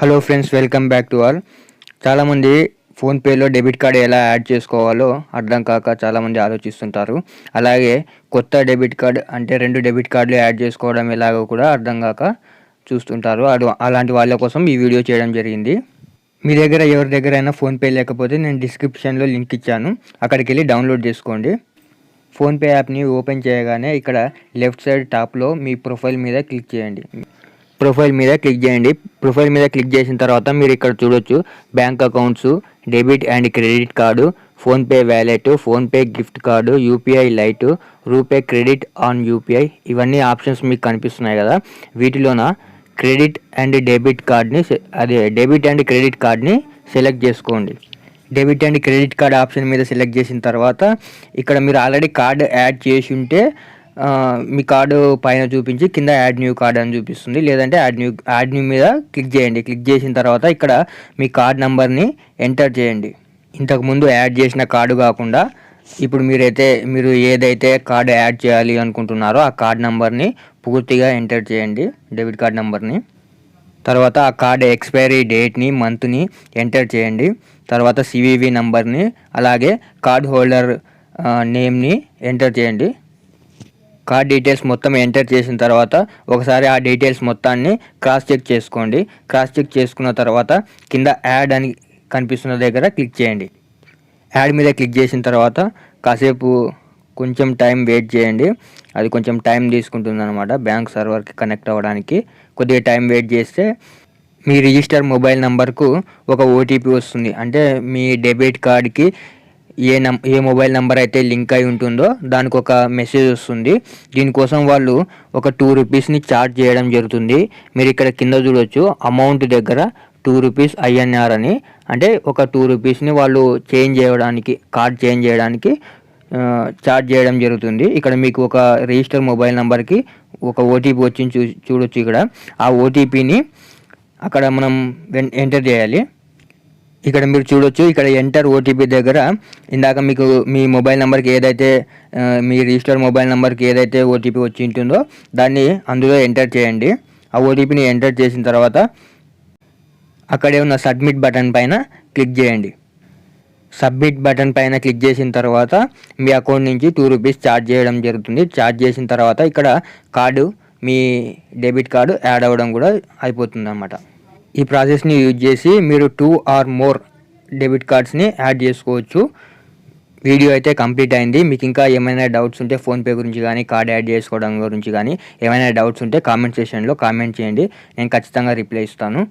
Hello friends welcome back to all చాలామంది ఫోన్పేలో debit card ఎలా యాడ్ చేసుకోవాలో అర్థం కాక చాలామంది ఆలోచిస్తుంటారు. అలాగే కొత్త డెబిట్ కార్డ్ అంటే రెండు డెబిట్ కార్డులు యాడ్ చేసుకోవడం ఎలాగో కూడా అర్థం కాక చూస్తుంటారు. అడు అలాంటి వాళ్ళ కోసం ఈ వీడియో చేయడం జరిగింది. మీ దగ్గర ఎవరి దగ్గర అయినా ఫోన్పే లేకపోతే నేను డిస్క్రిప్షన్లో లింక్ ఇచ్చాను. అక్కడికి వెళ్ళి డౌన్లోడ్ చేసుకోండి. ఫోన్పే యాప్ని ఓపెన్ చేయగానే ఇక్కడ లెఫ్ట్ సైడ్ టాప్లో మీ ప్రొఫైల్ మీద క్లిక్ చేయండి. ప్రొఫైల్ మీద క్లిక్ చేయండి. ప్రొఫైల్ మీద క్లిక్ చేసిన తర్వాత మీరు ఇక్కడ చూడొచ్చు bank accounts debit and credit card PhonePe wallet PhonePe gift card UPI lite RuPay credit on UPI ఇవన్నీ ఆప్షన్స్ మీకు కనిపిస్తున్నాయి కదా. వీటిలోన క్రెడిట్ అండ్ డెబిట్ కార్డ్ని అదే డెబిట్ అండ్ క్రెడిట్ కార్డ్ని సెలెక్ట్ చేసుకోండి. Debit and credit card option మీద సెలెక్ట్ చేసిన తర్వాత ఇక్కడ మీరు ఆల్రెడీ కార్డ్ యాడ్ చేసి ఉంటే మీ కార్డు పైన చూపించి కింద యాడ్ న్యూ కార్డ్ అని చూపిస్తుంది. లేదంటే యాడ్ న్యూ యాడ్ న్యూ మీద క్లిక్ చేయండి. క్లిక్ చేసిన తర్వాత ఇక్కడ మీ కార్డ్ నెంబర్ని ఎంటర్ చేయండి. ఇంతకుముందు యాడ్ చేసిన కార్డు కాకుండా ఇప్పుడు మీరైతే మీరు ఏదైతే కార్డు యాడ్ చేయాలి అనుకుంటున్నారో ఆ కార్డ్ నెంబర్ని పూర్తిగా ఎంటర్ చేయండి. డెబిట్ కార్డ్ నెంబర్ని. తర్వాత ఆ కార్డు ఎక్స్పైరీ డేట్ని మంత్ని ఎంటర్ చేయండి. తర్వాత సివివి నంబర్ని అలాగే కార్డ్ హోల్డర్ నేమ్ని ఎంటర్ చేయండి. కార్డ్ డీటెయిల్స్ మొత్తం ఎంటర్ చేసిన తర్వాత ఒకసారి ఆ డీటెయిల్స్ మొత్తాన్ని క్రాస్ చెక్ చేసుకోండి. క్రాస్ చెక్ చేసుకున్న తర్వాత కింద యాడ్ అని కనిపిస్తున్న దగ్గర క్లిక్ చేయండి. యాడ్ మీద క్లిక్ చేసిన తర్వాత కాసేపు కొంచెం టైం వెయిట్ చేయండి. అది కొంచెం టైం తీసుకుంటుంది అనమాట బ్యాంక్ సర్వర్కి కనెక్ట్ అవ్వడానికి. కొద్దిగా టైం వెయిట్ చేస్తే మీ రిజిస్టర్ మొబైల్ నంబర్కు ఒక ఓటీపీ వస్తుంది. అంటే మీ డెబిట్ కార్డ్కి ఏ నం ఏ మొబైల్ నెంబర్ అయితే లింక్ అయి ఉంటుందో దానికి ఒక మెసేజ్ వస్తుంది. దీనికోసం వాళ్ళు ఒక టూ రూపీస్ని ఛార్జ్ చేయడం జరుగుతుంది. మీరు ఇక్కడ కింద చూడొచ్చు అమౌంట్ దగ్గర టూ రూపీస్ ఐఎన్ఆర్ అని. అంటే ఒక టూ రూపీస్ని వాళ్ళు చేంజ్ చేయడానికి కార్డ్ చేంజ్ చేయడానికి ఛార్జ్ చేయడం జరుగుతుంది. ఇక్కడ మీకు ఒక రిజిస్టర్ మొబైల్ నెంబర్కి ఒక ఓటీపీ వచ్చింది చూ చూడొచ్చు ఇక్కడ. ఆ ఓటీపీని అక్కడ మనం వెన్- ఎంటర్ చేయాలి. ఇక్కడ మీరు చూడొచ్చు. ఇక్కడ ఎంటర్ ఓటీపీ దగ్గర ఇందాక మీకు మీ మొబైల్ నెంబర్కి ఏదైతే మీ రిజిస్టర్ మొబైల్ నెంబర్కి ఏదైతే ఓటీపీ వచ్చి ఉంటుందో దాన్ని అందులో ఎంటర్ చేయండి. ఆ ఓటీపీని ఎంటర్ చేసిన తర్వాత అక్కడే ఉన్న సబ్మిట్ బటన్ పైన క్లిక్ చేయండి. సబ్మిట్ బటన్ పైన క్లిక్ చేసిన తర్వాత మీ అకౌంట్ నుంచి టూ రూపీస్ ఛార్జ్ చేయడం జరుగుతుంది. ఛార్జ్ చేసిన తర్వాత ఇక్కడ కార్డు మీ డెబిట్ కార్డు యాడ్ అవ్వడం కూడా అయిపోతుంది అన్నమాట ఈ ప్రాసెస్ని యూజ్ చేసి మీరు టూ ఆర్ మోర్ డెబిట్ కార్డ్స్ని యాడ్ చేసుకోవచ్చు. వీడియో అయితే కంప్లీట్ అయింది. మీకు ఇంకా ఏమైనా డౌట్స్ ఉంటే ఫోన్పే గురించి కానీ కార్డ్ యాడ్ చేసుకోవడం గురించి కానీ ఏమైనా డౌట్స్ ఉంటే కామెంట్ సెషన్లో కామెంట్ చేయండి. నేను ఖచ్చితంగా రిప్లై ఇస్తాను.